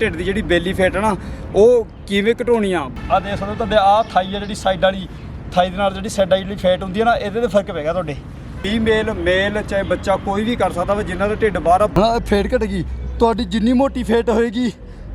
ਢਿੱਡ ਦੀ ਜਿਹੜੀ ਬੇਲੀ ਫੈਟ ਹੈ ਨਾ ਉਹ ਕਿਵੇਂ ਘਟਾਉਣੀ ਆ? ਆ ਦੇਖ ਸਕਦੇ ਹੋ ਤੁਹਾਡੇ ਆ ਥਾਈ ਆ ਜਿਹੜੀ ਸਾਈਡ ਵਾਲੀ। ਥਾਈ ਦੇ ਨਾਲ ਜਿਹੜੀ ਸਾਈਡ ਵਾਲੀ ਜਿਹੜੀ ਫੈਟ ਹੁੰਦੀ ਹੈ ਨਾ ਇਹਦੇ ਤੇ ਫ਼ਰਕ ਪੈ ਗਿਆ ਤੁਹਾਡੇ। ਫੀਮੇਲ ਮੇਲ ਚਾਹੇ ਬੱਚਾ ਕੋਈ ਵੀ ਕਰ ਸਕਦਾ ਵਾ ਜਿਨ੍ਹਾਂ ਦਾ ਢਿੱਡ ਬਾਹਰ ਆ ਫੇਟ ਘਟ ਗਈ ਤੁਹਾਡੀ ਜਿੰਨੀ ਮੋਟੀ ਫੇਟ ਹੋਏਗੀ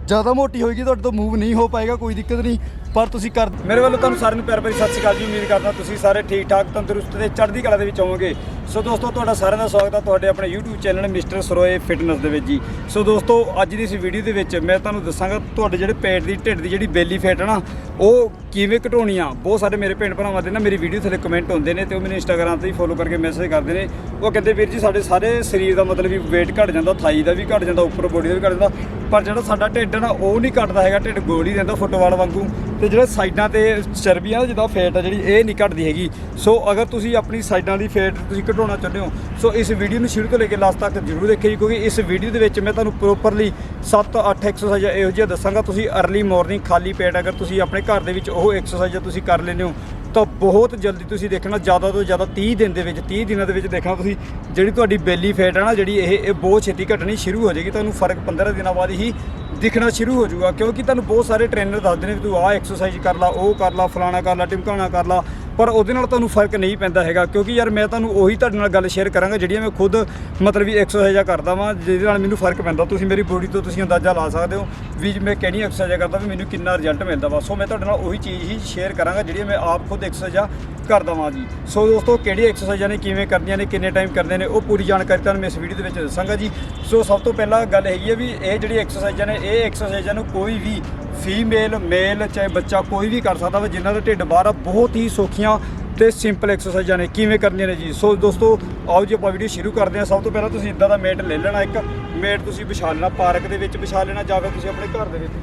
ਜ਼ਿਆਦਾ ਮੋਟੀ ਹੋਏਗੀ ਤੁਹਾਡੇ ਤੋਂ ਮੂਵ ਨਹੀਂ ਹੋ ਪਾਏਗਾ ਕੋਈ ਦਿੱਕਤ ਨਹੀਂ। ਪਰ ਤੁਸੀਂ ਕਰ ਮੇਰੇ ਵੱਲੋਂ ਤੁਹਾਨੂੰ ਸਾਰਿਆਂ ਨੂੰ ਪਿਆਰ ਭਰੀ ਸਤਿ ਸ਼੍ਰੀ ਅਕਾਲ ਜੀ। ਉਮੀਦ ਕਰਦਾ ਤੁਸੀਂ ਸਾਰੇ ਠੀਕ ਠਾਕ, ਤੰਦਰੁਸਤ ਤੇ ਚੜ੍ਹਦੀ ਕਲਾ ਦੇ ਵਿੱਚ ਹੋਵੋਗੇ। ਸੋ ਦੋਸਤੋ, ਤੁਹਾਡਾ ਸਾਰਿਆਂ ਦਾ ਸਵਾਗਤ ਹੈ ਤੁਹਾਡੇ ਆਪਣੇ YouTube channel mister Saroye fitness ਦੇ ਵਿੱਚ ਜੀ। ਸੋ ਦੋਸਤੋ, ਅੱਜ ਦੀ ਇਸ ਵੀਡੀਓ ਦੇ ਵਿੱਚ ਮੈਂ ਤੁਹਾਨੂੰ ਦੱਸਾਂਗਾ ਤੁਹਾਡੇ ਜਿਹੜੇ ਪੇਟ ਦੀ ਢਿੱਡ ਦੀ ਜਿਹੜੀ ਬੇਲੀ ਫੈਟ ਹੈ ਨਾ, ਉਹ ਕਿਵੇਂ ਘਟਾਉਣੀ ਆ। ਬਹੁਤ ਸਾਰੇ ਮੇਰੇ ਭੈਣ ਭਰਾਵਾਂ ਦੇ ਨਾ ਮੇਰੀ ਵੀਡੀਓ ਥੱਲੇ ਕਮੈਂਟ ਹੁੰਦੇ ਨੇ ਤੇ ਉਹ ਮੈਨੂੰ ਇੰਸਟਾਗ੍ਰam ਤੇ ਵੀ ਫੋਲੋ ਕਰਕੇ ਮੈਸੇਜ ਕਰਦੇ ਨੇ। ਉਹ ਕਹਿੰਦੇ, ਵੀਰ ਜੀ, ਸਾਡੇ ਸਾਰੇ ਸਰੀਰ ਦਾ ਮਤਲਬ ਵੀ weight ਘਟ ਜਾਂਦਾ, ਥਾਈ ਦਾ ਵੀ ਘਟ ਜਾਂਦਾ, ਉੱਪਰ ਬੋਡੀ ਦਾ ਵੀ ਘਟ ਜਾਂਦਾ, ਪਰ ਜਿਹੜਾ ਸਾਡਾ ਢਿੱਡ ਨਾ, ਉਹ ਨਹੀਂ ਘਟਦਾ ਹੈਗਾ। ਢਿੱਡ ਗੋਲੀ ਹੀ ਰਹਿੰਦਾ ਫੁੱਟਬਾਲ ਵਾਂਗੂ। ਤੇ ਜਿਹੜਾ ਸਾਈਡਾਂ ਤੇ ਚਰਬੀਆਂ ਆ ਜਿੱਦਾਂ ਫੈਟ ਆ ਜਿਹੜੀ, ਇਹ ਨਹੀਂ ਘਟਦੀ ਹੈਗੀ। ਸੋ ਅਗਰ ਤੁਸੀਂ ਆਪਣੀ ਸਾਈਡਾਂ ਦੀ ਫੈਟ ਤੁਸੀਂ ਘਟਾਉਣਾ ਚਾਹੁੰਦੇ ਹੋ, ਸੋ ਇਸ ਵੀਡੀਓ ਨੂੰ ਸ਼ੁਰੂ ਤੋਂ ਲੈ ਕੇ ਲਾਸਟ ਤੱਕ ਜ਼ਰੂਰ ਦੇਖਿਓ ਜੀ, ਕਿਉਂਕਿ ਇਸ ਵੀਡੀਓ ਦੇ ਵਿੱਚ ਮੈਂ ਤੁਹਾਨੂੰ ਪ੍ਰੋਪਰਲੀ 7-8 ਐਕਸਰਸਾਈਜ਼ ਇਹੋ ਜਿਹੀਆਂ ਦੱਸਾਂਗਾ। ਤੁਸੀਂ अर्ਲੀ ਮਾਰਨਿੰਗ ਖਾਲੀ ਪੇਟ ਅਗਰ ਤੁਸੀਂ ਆਪਣੇ ਘਰ ਦੇ ਵਿੱਚ ਉਹ ਐਕਸਰਸਾਈਜ਼ ਤੁਸੀਂ ਕਰ ਲੈਂਦੇ ਹੋ ਤਾਂ ਬਹੁਤ ਜਲਦੀ ਤੁਸੀਂ ਦੇਖਣਾ, ਜ਼ਿਆਦਾ ਤੋਂ ਜ਼ਿਆਦਾ 30 ਦਿਨ ਦੇ ਵਿੱਚ 30 ਦਿਨਾਂ ਦੇ ਵਿੱਚ ਦੇਖਣਾ ਤੁਸੀਂ, ਜਿਹੜੀ ਤੁਹਾਡੀ ਬੈਲੀ ਫੈਟ ਹੈ ਨਾ, ਜਿਹੜੀ ਇਹ ਇਹ ਬਹੁਤ ਛੇਤੀ ਘਟਣੀ ਸ਼ੁਰੂ ਹੋ ਜਾਏਗੀ, ਤੁਹਾਨੂੰ ਫ਼ਰਕ 15 ਦਿਨਾਂ ਬਾਅਦ ਹੀ ਦਿਖਣਾ ਸ਼ੁਰੂ ਹੋ ਜਾਊਗਾ, ਕਿਉਂਕਿ ਤੁਹਾਨੂੰ ਬਹੁਤ ਸਾਰੇ ਟ੍ਰੇਨਰ ਦੱਸਦੇ ਨੇ ਵੀ ਤੂੰ ਆਹ ਐਕਸਰਸਾਈਜ਼ ਕਰ ਲਾ, ਉਹ ਕਰ ਲਾ, ਫਲਾਣਾ ਕਰ ਲਾ ਟਿਮਕਾਣਾ ਕਰ ਲਾ ਪਰ ਉਹਦੇ ਨਾਲ ਤੁਹਾਨੂੰ ਫ਼ਰਕ ਨਹੀਂ ਪੈਂਦਾ ਹੈਗਾ, ਕਿਉਂਕਿ ਯਾਰ ਮੈਂ ਤੁਹਾਨੂੰ ਉਹੀ ਤੁਹਾਡੇ ਨਾਲ ਗੱਲ ਸ਼ੇਅਰ ਕਰਾਂਗਾ ਜਿਹੜੀਆਂ ਮੈਂ ਖੁਦ ਮਤਲਬ ਵੀ ਐਕਸਰਸਾਈਜ਼ਾਂ ਕਰਦਾ ਵਾਂ, ਜਿਹਦੇ ਨਾਲ ਮੈਨੂੰ ਫ਼ਰਕ ਪੈਂਦਾ। ਤੁਸੀਂ ਮੇਰੀ ਬੋਡੀ ਤੋਂ ਤੁਸੀਂ ਅੰਦਾਜ਼ਾ ਲਾ ਸਕਦੇ ਹੋ ਵੀ ਮੈਂ ਕਿਹੜੀ ਐਕਸਰਸਾਈਜ਼ ਕਰਦਾ ਵੀ ਮੈਨੂੰ ਕਿੰਨਾ ਰਿਜ਼ਲਟ ਮਿਲਦਾ ਵਾ। ਸੋ ਮੈਂ ਤੁਹਾਡੇ ਨਾਲ ਉਹੀ ਚੀਜ਼ ਹੀ ਸ਼ੇਅਰ ਕਰਾਂਗਾ ਜਿਹੜੀਆਂ ਮੈਂ ਆਪ ਖੁਦ ਐਕਸਰਸਾਈਜ਼ਾਂ ਕਰਦਾ ਵਾਂ ਜੀ। ਸੋ ਦੋਸਤੋ ਕਿਹੜੀ ਐਕਸਰਸਾਈਜ਼ਾਂ ਨੇ, ਕਿਵੇਂ ਕਰਦੀਆਂ ਨੇ, ਕਿੰਨੇ ਟਾਈਮ ਕਰਦੇ ਨੇ, ਉਹ ਪੂਰੀ ਜਾਣਕਾਰੀ ਤੁਹਾਨੂੰ ਮੈਂ ਇਸ ਵੀਡੀਓ ਦੇ ਵਿੱਚ ਦੱਸਾਂਗਾ ਜੀ। ਸੋ ਸਭ ਤੋਂ ਪਹਿਲਾਂ ਗੱਲ ਹੈਗੀ ਹੈ ਵੀ ਇਹ ਜਿਹੜੀ ਐਕਸਰਸਾਈਜ਼ਾਂ ਨੇ, ਇਹ ਐਕਸਰਸਾਈਜ਼ਾਂ ਨੂੰ ਕੋਈ ਵੀ ਫੀਮੇਲ, ਮੇਲ, ਚਾਹੇ ਬੱਚਾ ਕੋਈ ਵੀ ਕਰ ਸਕਦਾ ਵਾ, ਜਿਨ੍ਹਾਂ ਦਾ ਢਿੱਡ ਬਾਹਰ ਆ, ਬਹੁਤ ਹੀ ਸੌਖੀਆਂ ਤੇ ਸਿੰਪਲ ਐਕਸਰਸਾਈਜ਼ਾਂ ਨੇ ਕਿਵੇਂ ਕਰਨੀਆਂ ਨੇ ਜੀ। ਸੋ ਦੋਸਤੋ, ਆਓ ਜੀ ਆਪਾਂ ਵੀਡੀਓ ਸ਼ੁਰੂ ਕਰਦੇ ਹਾਂ। ਸਭ ਤੋਂ ਪਹਿਲਾਂ ਤੁਸੀਂ ਇਦਾਂ ਦਾ ਮੇਟ ਲੈ ਲੈਣਾ ਇੱਕ। ਮੇਟ ਤੁਸੀਂ ਵਿਛਾ ਲੈਣਾ, ਪਾਰਕ ਦੇ ਵਿੱਚ ਵਿਛਾ ਲੈਣਾ ਜਾਵੇ ਤੁਸੀਂ ਆਪਣੇ ਘਰ ਦੇ ਵਿੱਚ।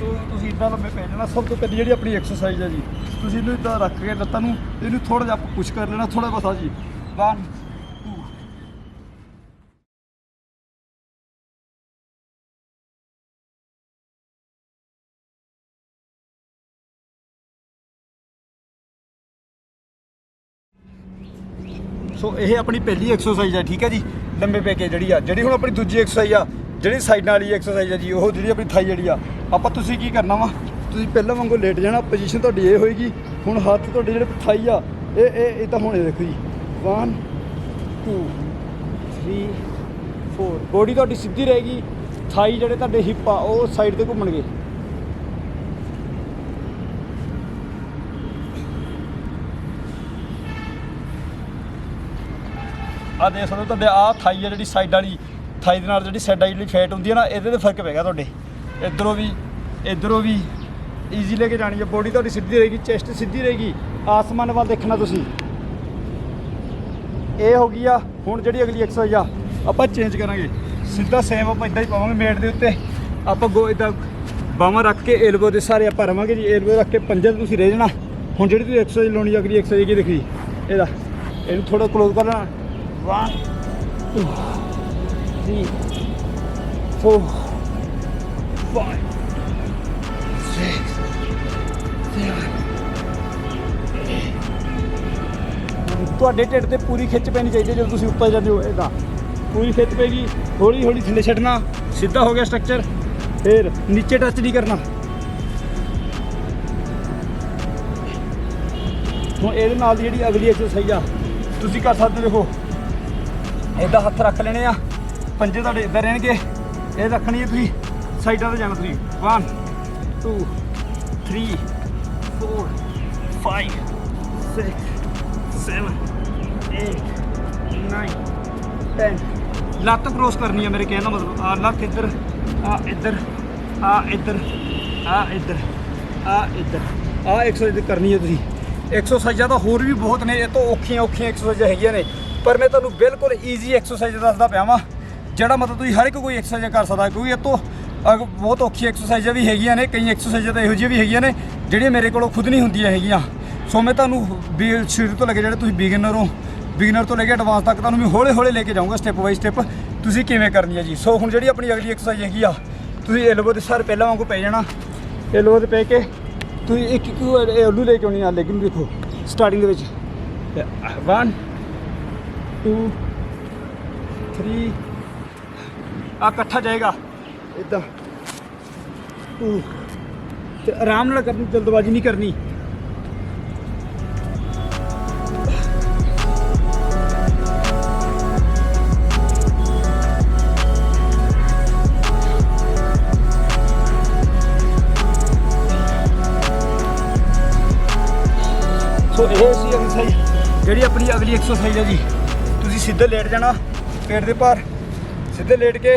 ਸੋ ਤੁਸੀਂ ਇਦਾਂ ਲੰਮੇ ਪੈ ਲੈਣਾ। ਸਭ ਤੋਂ ਪਹਿਲੀ ਜਿਹੜੀ ਆਪਣੀ ਐਕਸਰਸਾਈਜ਼ ਹੈ ਜੀ, ਤੁਸੀਂ ਇਹਨੂੰ ਇਦਾਂ ਰੱਖ ਕੇ ਲੱਤਾਂ ਨੂੰ, ਇਹਨੂੰ ਥੋੜਾ ਜਿਹਾ ਪੁਸ਼ ਕਰ ਲੈਣਾ ਥੋੜਾ ਬਸ ਜੀ। 1 ਸੋ ਇਹ ਆਪਣੀ ਪਹਿਲੀ ਐਕਸਰਸਾਈਜ਼ ਆ, ਠੀਕ ਹੈ ਜੀ? ਲੰਬੇ ਪੈ ਕੇ ਜਿਹੜੀ ਆ, ਜਿਹੜੀ ਹੁਣ ਆਪਣੀ ਦੂਜੀ ਐਕਸਰਸਾਈਜ਼ ਆ, ਜਿਹੜੀ ਸਾਈਡਾਂ ਵਾਲੀ ਐਕਸਰਸਾਈਜ਼ ਆ ਜੀ, ਉਹ ਜਿਹੜੀ ਆਪਣੀ ਥਾਈ ਜਿਹੜੀ ਆ। ਆਪਾਂ ਤੁਸੀਂ ਕੀ ਕਰਨਾ ਵਾ? ਤੁਸੀਂ ਪਹਿਲਾਂ ਵਾਂਗੂ ਲੇਟ ਜਾਣਾ ਪੋਜੀਸ਼ਨ ਤੁਹਾਡੀ ਇਹ ਹੋਏਗੀ। ਹੁਣ ਹੱਥ ਤੁਹਾਡੇ ਜਿਹੜੇ ਥਾਈ ਆ, ਇਹ ਇਹ ਇਹ ਤਾਂ ਹੁਣ ਇਹ ਦੇਖੋ ਜੀ। 1 2 3 4 ਬੋਡੀ ਤੁਹਾਡੀ ਸਿੱਧੀ ਰਹੇਗੀ। ਥਾਈ ਜਿਹੜੇ ਤੁਹਾਡੇ ਹਿੱਪ ਆ, ਉਹ ਸਾਈਡ ਤੇ ਘੁੰਮਣਗੇ। ਆ ਦੇਖ ਸਕਦੇ ਹੋ ਤੁਹਾਡੇ ਆ ਥਾਈ ਆ ਜਿਹੜੀ ਸਾਈਡ ਵਾਲੀ, ਥਾਈ ਦੇ ਨਾਲ ਜਿਹੜੀ ਸਾਈਡ ਵਾਲੀ ਜਿਹੜੀ ਫੈਟ ਹੁੰਦੀ ਹੈ ਨਾ, ਇਹਦੇ ਤੇ ਫ਼ਰਕ ਪੈ ਤੁਹਾਡੇ। ਇਧਰੋਂ ਵੀ ਇਧਰੋਂ ਵੀ ਈਜ਼ੀ ਲੈ ਕੇ ਜਾਣੀ ਹੈ ਬੋਡੀ ਤੁਹਾਡੀ ਸਿੱਧੀ ਰਹੇਗੀ ਚੈਸਟ ਸਿੱਧੀ ਰਹੇਗੀ, ਆਸਮਾਨ ਵੱਲ ਦੇਖਣਾ ਤੁਸੀਂ। ਇਹ ਹੋ ਗਈ ਆ, ਹੁਣ ਜਿਹੜੀ ਅਗਲੀ ਐਕਸਰਸਾਈਜ਼ ਆ, ਆਪਾਂ ਚੇਂਜ ਕਰਾਂਗੇ। ਸਿੱਧਾ ਸੇਮ ਆਪਾਂ ਇਦਾਂ ਹੀ ਪਾਵਾਂਗੇ ਮੇਟ ਦੇ ਉੱਤੇ। ਆਪਾਂ ਗੋ ਇਦਾਂ ਬਾਹਾਂ ਰੱਖ ਕੇ ਐਲਬੋ ਦੇ ਸਾਰੇ ਆਪਾਂ ਰਵਾਂਗੇ ਜੀ 에ਲਬੋ ਰੱਖ ਕੇ ਪੰਜਾਂ ਤੇ ਤੁਸੀਂ ਰਹਿ ਜਾਣਾ। ਹੁਣ ਜਿਹੜੀ ਤੁਸੀਂ ਐਕਸਰਸਾਈਜ਼ ਲਾਉਣੀ ਅਗਲੀ ਐਕਸਰਸਾਈਜ਼ ਕੀ ਦੇਖੀ? ਇਹਦਾ, ਇਹਨੂੰ ਥੋੜਾ ਕਲੋਜ਼ ਕਰ ਲੈਣਾ। 1 2 3 4 5 ਤੁਹਾਡੇ ਢਿੱਡ ਤੇ ਪੂਰੀ ਖਿੱਚ ਪੈਣੀ ਚਾਹੀਦੀ ਹੈ ਜਦੋਂ ਤੁਸੀਂ ਉੱਪਰ ਜਾਂਦੇ ਹੋ ਇਹਦਾ। ਪੂਰੀ ਖਿੱਚ ਪੈਗੀ ਹੌਲੀ ਹੌਲੀ ਥੱਲੇ ਛੱਡਣਾ, ਸਿੱਧਾ ਹੋ ਗਿਆ ਸਟਰਕਚਰ, ਫਿਰ ਨੀਚੇ ਟੱਚ ਨਹੀਂ ਕਰਨਾ। ਹੁਣ ਇਹਦੇ ਨਾਲ ਦੀ ਜਿਹੜੀ ਅਗਲੀ ਐਕਸਰਸਾਈਜ਼ ਆ, ਤੁਸੀਂ ਕਰ ਸਕਦੇ ਦੇਖੋ ਇਹਦਾ ਹੱਥ ਰੱਖ ਲੈਣੇ ਆ। ਪੰਜੇ ਤੁਹਾਡੇ ਇੱਧਰ ਰਹਿਣਗੇ। ਇਹ ਰੱਖਣੀ ਹੈ ਤੁਸੀਂ ਸਾਈਡਾਂ ਤੇ ਜਾਣਾ ਤੁਸੀਂ। 1 2 3 4 5 6 7 8 9 10 ਲੱਤ ਕ੍ਰੋਸ ਕਰਨੀ ਹੈ ਮੇਰੇ ਕਹਿਣ ਦਾ ਮਤਲਬ। ਆ ਲੱਤ ਇੱਧਰ ਆ ਇੱਧਰ ਆ ਇੱਧਰ ਆ ਇੱਧਰ ਆ ਇੱਧਰ। ਆ ਐਕਸਰਸਾਈਜ਼ ਕਰਨੀ ਹੈ ਤੁਸੀਂ। ਐਕਸਰਸਾਈਜ਼ਾਂ ਤਾਂ ਹੋਰ ਵੀ ਬਹੁਤ ਨੇ। ਇਹ ਤੋਂ ਔਖੀਆਂ ਔਖੀਆਂ ਐਕਸਰਸਾਈਜ਼ਾਂ ਹੈਗੀਆਂ ਨੇ। ਪਰ ਮੈਂ ਤੁਹਾਨੂੰ ਬਿਲਕੁਲ ਈਜ਼ੀ ਐਕਸਰਸਾਈਜ਼ ਦੱਸਦਾ ਪਿਆ ਵਾਂ। ਜਿਹੜਾ ਮਤਲਬ ਤੁਸੀਂ ਹਰ ਇੱਕ ਕੋਈ ਐਕਸਰਸਾਈਜ਼ ਕਰ ਸਕਦਾ, ਕਿਉਂਕਿ ਇਹ ਤੋਂ ਅਗ- ਬਹੁਤ ਔਖੀ ਐਕਸਰਸਾਈਜ਼ਾਂ ਵੀ ਹੈਗੀਆਂ ਨੇ, ਕਈ ਐਕਸਰਸਾਈਜ਼ਾਂ ਤਾਂ ਇਹੋ ਜਿਹੀਆਂ ਵੀ ਹੈਗੀਆਂ ਨੇ, ਜਿਹੜੀਆਂ ਮੇਰੇ ਕੋਲੋਂ ਖੁਦ ਨਹੀਂ ਹੁੰਦੀਆਂ ਹੈਗੀਆਂ। ਸੋ ਮੈਂ ਤੁਹਾਨੂੰ ਵੀ ਸ਼ੁਰੂ ਤੋਂ ਲੈ ਕੇ ਜਿਹੜੇ ਤੁਸੀਂ ਬਿਗਨਰ ਹੋ ਬਿਗਨਰ ਤੋਂ ਲੈ ਕੇ ਐਡਵਾਂਸ ਤੱਕ ਤੁਹਾਨੂੰ ਮੈਂ ਹੌਲੇ ਹੌਲੇ ਲੈ ਕੇ ਜਾਊਂਗਾ ਸਟੈਪ ਬਾਈ ਸਟੈਪ ਤੁਸੀਂ ਕਿਵੇਂ ਕਰਨੀ ਹੈ ਜੀ? ਸੋ ਹੁਣ ਜਿਹੜੀ ਆਪਣੀ ਅਗਲੀ ਐਕਸਰਸਾਈਜ਼ ਹੈਗੀ ਆ, ਤੁਸੀਂ ਐਲਬੋ ਦੇ ਸਰ ਪਹਿਲਾਂ ਵਾਂਗੂ ਪੈ ਜਾਣਾ। ਐਲਬੋ ਤੇ ਪੈ ਕੇ ਤੁਸੀਂ ਇੱਕ ਇੱਕ ਐਲੂ ਲੈ ਕੇ ਆਉਣੀ ਆ ਲੇਕਿਨ ਦੇਖੋ ਸਟਾਰਟਿੰਗ ਦੇ ਵਿੱਚ। 1 2 3 ਆ ਇਕੱਠਾ ਜਾਏਗਾ। ਇਦਾਂ 2 ਤੇ ਆਰਾਮ ਨਾਲ ਕਰਨੀ, ਜਲਦਬਾਜ਼ੀ ਨਹੀਂ ਕਰਨੀ। ਸੋ ਇਹ ਸੀ ਐਕਸਰਸਾਈਜ਼ ਜਿਹੜੀ ਆਪਣੀ ਅਗਲੀ ਐਕਸਰਸਾਈਜ਼ ਹੈ ਜੀ। ਤੁਸੀਂ ਸਿੱਧੇ ਲੇਟ ਜਾਣਾ, ਪੇਟ ਦੇ ਭਾਰ, ਸਿੱਧੇ ਲੇਟ ਕੇ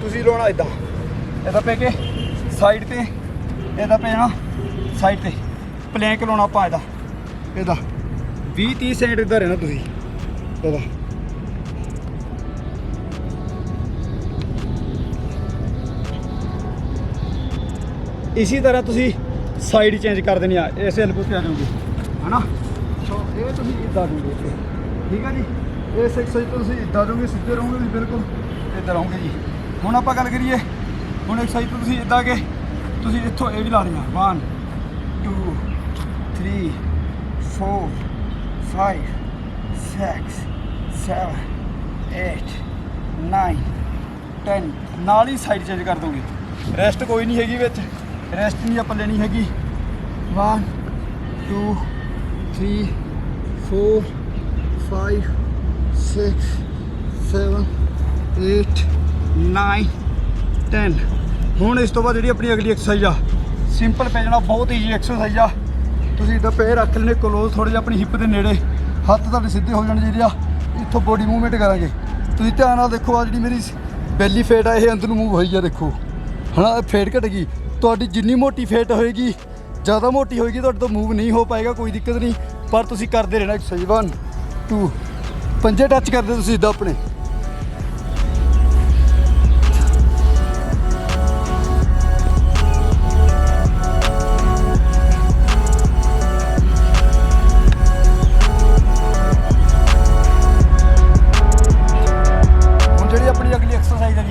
ਤੁਸੀਂ ਲਾਉਣਾ ਇਦਾਂ ਇਹਦਾ ਪੈ ਕੇ ਸਾਈਡ ਤੇ ਇਹਦਾ ਪੈ ਜਾਣਾ ਸਾਈਡ ਤੇ। ਪਲੈਂਕ ਲਾਉਣਾ ਆਪਾਂ ਇਹਦਾ ਇਹਦਾ 20 30 ਸੈਕਿੰਡ ਇਦਾਂ ਰਹਿਣਾ ਤੁਸੀਂ। ਇਹਦਾ ਇਸੇ ਤਰ੍ਹਾਂ ਤੁਸੀਂ ਸਾਈਡ ਚੇਂਜ ਕਰ ਦੇਣੀ ਆ, ਇਸ ਐਲਬੋ ਤੇ ਆ ਜਾਓਗੇ। ਹਨਾ? ਸੋ ਇਹ ਤੁਸੀਂ ਇਦਾਂ ਦੋਗੇ ਠੀਕ ਆ ਜੀ? ਇਸ ਐਕਸਰਸਾਈਜ਼ ਤੋਂ ਤੁਸੀਂ ਇਦਾਂ ਰਹੋਗੇ ਸਿੱਧੇ ਰਹੋਗੇ ਵੀ ਬਿਲਕੁਲ ਇਦਾਂ ਰਹੋਗੇ ਜੀ। ਹੁਣ ਆਪਾਂ ਗੱਲ ਕਰੀਏ, ਹੁਣ ਐਕਸਰਸਾਈਜ਼ ਤੋਂ ਤੁਸੀਂ ਇਦਾਂ ਕਿ ਤੁਸੀਂ ਇੱਥੋਂ ਇਹ ਵੀ ਲਾ ਦੇਣਾ 1 2 3 4 5 6 7 8 9 10 ਨਾਲ ਹੀ ਸਾਈਡ ਚੇਂਜ ਕਰ ਦੋਗੇ। ਰੈਸਟ ਕੋਈ ਨਹੀਂ ਹੈਗੀ ਵਿੱਚ। ਰੈਸਟ ਨਹੀਂ ਆਪਾਂ ਲੈਣੀ ਹੈਗੀ। 1 2 3 4 5 6 7 8 9 10 ਹੁਣ ਇਸ ਤੋਂ ਬਾਅਦ ਜਿਹੜੀ ਆਪਣੀ ਅਗਲੀ ਐਕਸਰਸਾਈਜ਼ ਆ ਸਿੰਪਲ ਪੈ ਜਾਣਾ ਬਹੁਤ ਈਜੀ ਐਕਸਰਸਾਈਜ਼ ਆ। ਤੁਸੀਂ ਇਦਾਂ ਪੈਰ ਰੱਖ ਲੈਣੇ ਕਲੋਜ਼ ਥੋੜੇ ਜਿਹਾ ਆਪਣੀ ਹਿੱਪ ਦੇ ਨੇੜੇ। ਹੱਥ ਤੁਹਾਡੇ ਸਿੱਧੇ ਹੋ ਜਾਣੇ ਜਿਹੜੇ ਆ, ਇੱਥੋਂ ਬੋਡੀ ਮੂਵਮੈਂਟ ਕਰਾਂਗੇ। ਤੁਸੀਂ ਧਿਆਨ ਨਾਲ ਦੇਖੋ ਆ ਜਿਹੜੀ ਮੇਰੀ ਬੈਲੀ ਫੇਟ ਆ, ਇਹ ਅੰਦਰ ਨੂੰ ਮੂਵ ਹੋਈ ਆ, ਦੇਖੋ। ਹਨਾ ਫੇਟ ਘਟ ਗਈ ਤੁਹਾਡੀ ਜਿੰਨੀ ਮੋਟੀ ਫੇਟ ਹੋਏਗੀ, ਜ਼ਿਆਦਾ ਮੋਟੀ ਹੋਏਗੀ, ਤੁਹਾਡੇ ਤੋਂ ਮੂਵ ਨਹੀਂ ਹੋ ਪਾਏਗਾ, ਕੋਈ ਦਿੱਕਤ ਨਹੀਂ। ਪਰ ਤੁਸੀਂ ਕਰਦੇ ਰਹਿਣਾ ਐਕਸਰਸਾਈਜ਼ 1 2 ਪੰਜੇ ਟੱਚ ਕਰਦੇ ਤੁਸੀਂ ਇਦਾਂ ਆਪਣੇ? ਹੁਣ ਜਿਹੜੀ ਆਪਣੀ ਅਗਲੀ ਐਕਸਰਸਾਈਜ਼ ਹੈ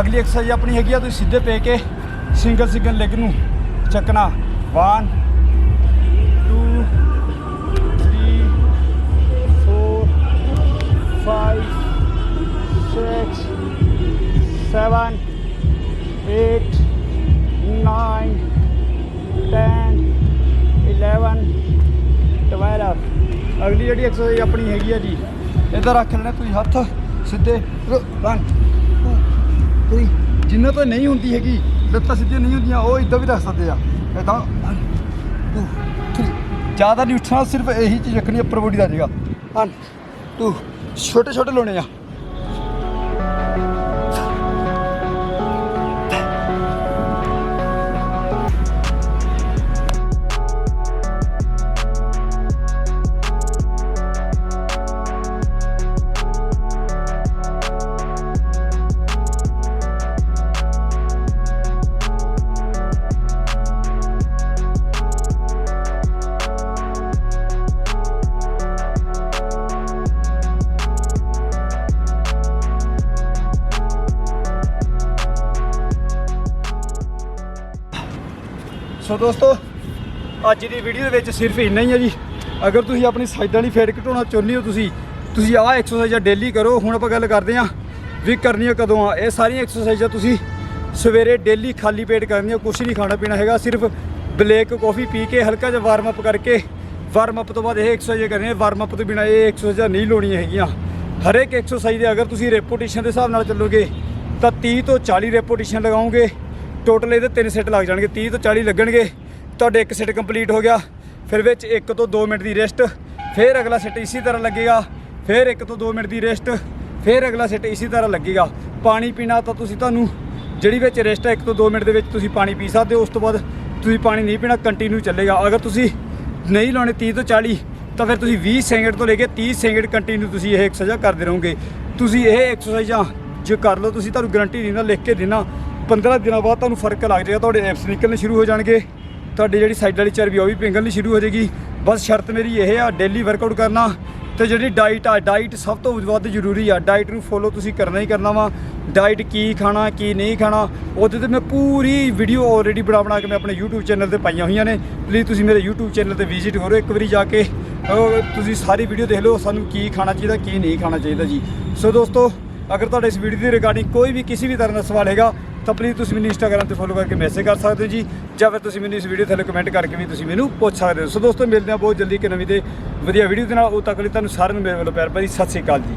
ਅਗਲੀ ਐਕਸਰਸਾਈਜ਼ ਆਪਣੀ ਹੈਗੀ ਆ, ਤੁਸੀਂ ਸਿੱਧੇ ਪੇ ਕੇ ਸਿੰਗਲ ਸਿੰਗਲ ਲੈਗ ਨੂੰ ਚੱਕਣਾ 1 ਇੱਧਰ ਰੱਖ ਲੈਣਾ, ਤੁਸੀਂ ਹੱਥ ਸਿੱਧੇ 1 2 3 ਜਿੰਨਾ ਤੋਂ ਨਹੀਂ ਹੁੰਦੀ ਹੈਗੀ, ਲੱਤਾਂ ਸਿੱਧੀਆਂ ਨਹੀਂ ਹੁੰਦੀਆਂ, ਉਹ ਇਦਾਂ ਵੀ ਰੱਖ ਸਕਦੇ ਆ। ਇਦਾਂ 1 2 3 ਜ਼ਿਆਦਾ ਨਹੀਂ ਉੱਠਣਾ, ਸਿਰਫ ਇਹੀ ਚੀਜ਼ ਰੱਖਣੀ ਉੱਪਰ ਬੋਡੀ ਦਾ ਜਾਏਗਾ 1 2 ਛੋਟੇ ਛੋਟੇ ਲਾਉਣੇ ਆ। ਸੋ ਦੋਸਤੋ, ਅੱਜ ਦੀ ਵੀਡੀਓ ਦੇ ਵਿੱਚ ਸਿਰਫ ਇੰਨਾ ਹੀ ਹੈ ਜੀ। ਅਗਰ ਤੁਸੀਂ ਆਪਣੀ ਸਾਈਡਾਂ ਦੀ ਫੇਟ ਘਟਾਉਣਾ ਚਾਹੁੰਦੇ ਹੋ ਤੁਸੀਂ ਤੁਸੀਂ ਆਹ ਐਕਸਰਸਾਈਜ਼ਾਂ ਡੇਲੀ ਕਰੋ। ਹੁਣ ਆਪਾਂ ਗੱਲ ਕਰਦੇ ਹਾਂ ਵੀ ਕਰਨੀਆਂ ਕਦੋਂ ਆ। ਇਹ ਸਾਰੀਆਂ ਐਕਸਰਸਾਈਜ਼ਾਂ ਤੁਸੀਂ ਸਵੇਰੇ ਡੇਲੀ ਖਾਲੀ ਪੇਟ ਕਰਨੀਆਂ ਕੁਝ ਨਹੀਂ ਖਾਣਾ ਪੀਣਾ ਹੈਗਾ। ਸਿਰਫ ਬਲੈਕ ਕਾਫੀ ਪੀ ਕੇ ਹਲਕਾ ਜਿਹਾ ਵਾਰਮ ਅਪ ਕਰਕੇ ਵਾਰਮ ਅਪ ਤੋਂ ਬਾਅਦ ਇਹ ਐਕਸਰਸਾਈਜ਼ ਕਰਨੀਆਂ ਵਾਰਮ ਅਪ ਤੋਂ ਬਿਨਾ ਇਹ ਐਕਸਰਸਾਈਜ਼ਾਂ ਨਹੀਂ ਲਾਉਣੀਆਂ ਹੈਗੀਆਂ। ਹਰ ਇੱਕ ਐਕਸਰਸਾਈਜ਼ ਦੇ ਅਗਰ ਤੁਸੀਂ ਰੈਪੋਟੇਸ਼ਨ ਦੇ ਹਿਸਾਬ ਨਾਲ ਚੱਲੋਗੇ, ਤਾਂ 30 ਤੋਂ 40 ਰੈਪੋਟੇਸ਼ਨ ਲਗਾਓਗੇ। ਟੋਟਲ ਇਹਦੇ ਤਿੰਨ ਸੈੱਟ ਲੱਗ ਜਾਣਗੇ 30 ਤੋਂ 40 ਲੱਗਣਗੇ। ਤੁਹਾਡੇ ਇੱਕ ਸੈੱਟ ਕੰਪਲੀਟ ਹੋ ਗਿਆ, ਫਿਰ ਵਿੱਚ 1 ਤੋਂ 2 ਮਿੰਟ ਦੀ ਰੈਸਟ, ਫਿਰ ਅਗਲਾ ਸੈੱਟ ਇਸੇ ਤਰ੍ਹਾਂ ਲੱਗੇਗਾ, ਫਿਰ 1 ਤੋਂ 2 ਮਿੰਟ ਦੀ ਰੈਸਟ, ਫਿਰ ਅਗਲਾ ਸੈੱਟ ਇਸੇ ਤਰ੍ਹਾਂ ਲੱਗੇਗਾ। ਪਾਣੀ ਪੀਣਾ ਤਾਂ ਤੁਸੀਂ ਤੁਹਾਨੂੰ ਜਿਹੜੀ ਵਿੱਚ ਰੈਸਟ ਹੈ 1 ਤੋਂ 2 ਮਿੰਟ ਦੇ ਵਿੱਚ ਤੁਸੀਂ ਪਾਣੀ ਪੀ ਸਕਦੇ ਹੋ, ਉਸ ਤੋਂ ਬਾਅਦ ਤੁਸੀਂ ਪਾਣੀ ਨਹੀਂ ਪੀਣਾ ਕੰਟੀਨਿਊ ਚੱਲੇਗਾ। ਅਗਰ ਤੁਸੀਂ ਨਹੀਂ ਲਾਉਣੇ 30 ਤੋਂ 40 ਤਾਂ ਫਿਰ ਤੁਸੀਂ 20 ਸੈਕਿੰਡ ਤੋਂ ਲੈ ਕੇ 30 ਸੈਕਿੰਡ ਕੰਟੀਨਿਊ ਤੁਸੀਂ ਇਹ ਐਕਸਰਸਾਈਜ਼ ਕਰਦੇ ਰਹੋਗੇ। ਤੁਸੀਂ ਇਹ ਐਕਸਰਸਾਈਜ਼ਾਂ ਜੇ ਕਰ ਲਓ, ਤੁਸੀਂ ਤੁਹਾਨੂੰ ਗਰੰਟੀ ਦਿੰਦਾ, ਲਿਖ ਕੇ ਦਿੰਦਾ 15 ਦਿਨਾਂ ਬਾਅਦ ਤੁਹਾਨੂੰ ਫ਼ਰਕ ਲੱਗ ਜਾਏਗਾ, ਤੁਹਾਡੇ ਐਪਸ ਨਿਕਲਣੇ ਸ਼ੁਰੂ ਹੋ ਜਾਣਗੇ। ਤੁਹਾਡੀ ਜਿਹੜੀ ਸਾਈਡ ਵਾਲੀ ਚਰਬੀ ਆ, ਉਹ ਵੀ ਪਿੰਗਲਣੀ ਸ਼ੁਰੂ ਹੋ ਜਾਏਗੀ। ਬਸ ਸ਼ਰਤ ਮੇਰੀ ਇਹ ਆ ਡੇਲੀ ਵਰਕਆਊਟ ਕਰਨਾ ਤੇ ਜਿਹੜੀ ਡਾਈਟ ਆ ਡਾਈਟ ਸਭ ਤੋਂ ਵੱਧ ਜ਼ਰੂਰੀ ਆ। ਡਾਈਟ ਨੂੰ ਫੋਲੋ ਤੁਸੀਂ ਕਰਨਾ ਹੀ ਕਰਨਾ ਵਾ। ਡਾਈਟ ਕੀ ਖਾਣਾ, ਕੀ ਨਹੀਂ ਖਾਣਾ, ਉਹਦੇ ਤੇ ਮੈਂ ਪੂਰੀ ਵੀਡੀਓ ਆਲਰੇਡੀ ਬਣਾ ਬਣਾ ਕੇ ਮੈਂ ਆਪਣੇ YouTube ਚੈਨਲ ਤੇ ਪਾਈਆਂ ਹੋਈਆਂ ਨੇ। ਪਲੀਜ਼ ਤੁਸੀਂ ਮੇਰੇ YouTube ਚੈਨਲ ਤੇ ਵਿਜ਼ਿਟ ਕਰੋ ਇੱਕ ਵਾਰੀ ਜਾ ਕੇ। ਤੁਸੀਂ ਸਾਰੀ ਵੀਡੀਓ ਦੇਖ ਲਓ, ਸਾਨੂੰ ਕੀ ਖਾਣਾ ਚਾਹੀਦਾ, ਕੀ ਨਹੀਂ ਖਾਣਾ ਚਾਹੀਦਾ ਜੀ। ਸੋ ਦੋਸਤੋ, ਅਗਰ ਤੁਹਾਡੇ ਇਸ ਵੀਡੀਓ ਦੇ ਰਿਗਾਰਡਿੰਗ ਕੋਈ ਵੀ ਕਿਸੇ ਵੀ ਤਰ੍ਹਾਂ ਦਾ ਸਵਾਲ ਹੈਗਾ ਤਾਂ ਪਲੀਜ਼ ਤੁਸੀਂ ਮੈਨੂੰ ਇੰਸਟਾਗ੍ਰam ਤੇ ਫੋਲੋ ਕਰਕੇ ਮੈਸੇਜ ਕਰ ਸਕਦੇ ਹੋ ਜੀ, ਜਾਂ ਫਿਰ ਤੁਸੀਂ ਮੈਨੂੰ ਇਸ ਵੀਡੀਓ ਥੱਲੇ ਕਮੈਂਟ ਕਰਕੇ ਵੀ ਤੁਸੀਂ ਮੈਨੂੰ ਪੁੱਛ ਸਕਦੇ ਹੋ। ਸੋ ਦੋਸਤੋ, ਮਿਲਦੇ ਹਾਂ ਬਹੁਤ ਜਲਦੀ ਇੱਕ ਨਵੀਂ ਤੇ ਵਧੀਆ ਵੀਡੀਓ ਦੇ ਨਾਲ। ਉਹ ਤੱਕ ਲਈ ਤੁਹਾਨੂੰ ਸਾਰਿਆਂ ਨੂੰ ਮੇਰੇ ਵੱਲੋਂ ਪਿਆਰ ਭਰੀ ਸਤਿ ਸ਼੍ਰੀ ਅਕਾਲ ਜੀ।